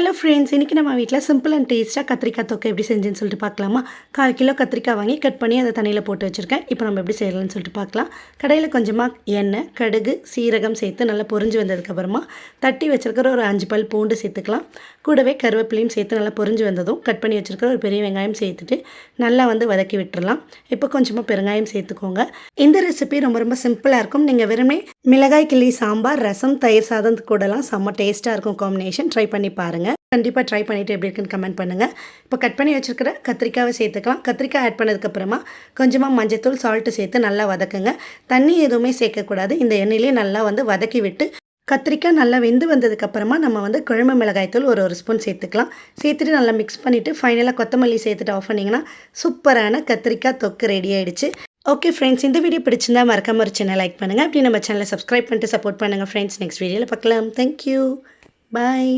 Hello friends இன்றைக்கி நம்ம வீட்டில் சிம்பிள் அண்ட் டேஸ்ட்டாக கத்திரிக்காய் தொக்கை எப்படி செஞ்சுன்னு சொல்லிட்டு பார்க்கலாமா? கால் கிலோ கத்திரிக்காய் வாங்கி கட் பண்ணி அதை தண்ணியில் போட்டு வச்சுருக்கேன். இப்போ நம்ம எப்படி செய்யலாம்னு சொல்லிட்டு பார்க்கலாம். கடையில் கொஞ்சமாக எண்ணெய் கடுகு சீரகம் சேர்த்து நல்லா பொரிஞ்சு வந்ததுக்கப்புறமா தட்டி வச்சுருக்கிற ஒரு அஞ்சு பல் பூண்டு சேர்த்துக்கலாம். கூடவே கருவேப்பிலையும் சேர்த்து நல்லா பொரிஞ்சு வந்ததும் கட் பண்ணி வச்சுருக்கிற ஒரு பெரிய வெங்காயம் சேர்த்துட்டு நல்லா வந்து வதக்கி விட்டுறலாம். இப்போ கொஞ்சமாக பெருங்காயம் சேர்த்துக்கோங்க. இந்த ரெசிபி ரொம்ப ரொம்ப சிம்பிளாக இருக்கும். நீங்கள் வெறுமே மிளகாய் கிள்ளி சாம்பார் ரசம் தயிர் சாதம் கூடலாம் செம்ம டேஸ்ட்டாக இருக்கும். காம்பினேஷன் ட்ரை பண்ணி பாருங்கள் கண்டிப்பாக ட்ரை பண்ணிவிட்டு எப்படி இருக்குன்னு கமெண்ட் பண்ணுங்கள் இப்போ கட் பண்ணி வச்சுருக்கிற கத்திரிக்காவை சேர்த்துக்கலாம். கத்திரிக்காய் ஆட் பண்ணதுக்கப்புறமா கொஞ்சமாக மஞ்சத்தூள் சால்ட்டு சேர்த்து நல்லா வதக்குங்க. தண்ணி எதுவுமே சேர்க்கக்கூடாது. இந்த எண்ணெயிலே நல்லா வந்து வதக்கி விட்டு கத்திரிக்காய் நல்லா வெந்து வந்ததுக்கப்புறமா நம்ம வந்து குழம்பு மிளகாய்த்தூள் ஒரு ஒரு ஸ்பூன் சேர்த்துக்கலாம். சேர்த்துட்டு நல்லா மிக்ஸ் பண்ணிவிட்டு ஃபைனலாக கொத்தமல்லி சேர்த்துட்டு ஆஃப் பண்ணிங்கன்னா சூப்பரான கத்திரிக்காய் தொக்கு ரெடி ஆகிடுச்சு ஓகே ஃப்ரெண்ட்ஸ் இந்த வீடியோ பிடிச்சிருந்தா மறக்காம ஒரு சேனல் லைக் பண்ணுங்கள் அப்படி நம்ம சேனலை சப்ஸ்கிரைப் பண்ணிட்டு சப்போர்ட் பண்ணுங்கள் ஃப்ரெண்ட்ஸ் நெக்ஸ்ட் வீடியோவில் பார்க்கலாம். Thank you bye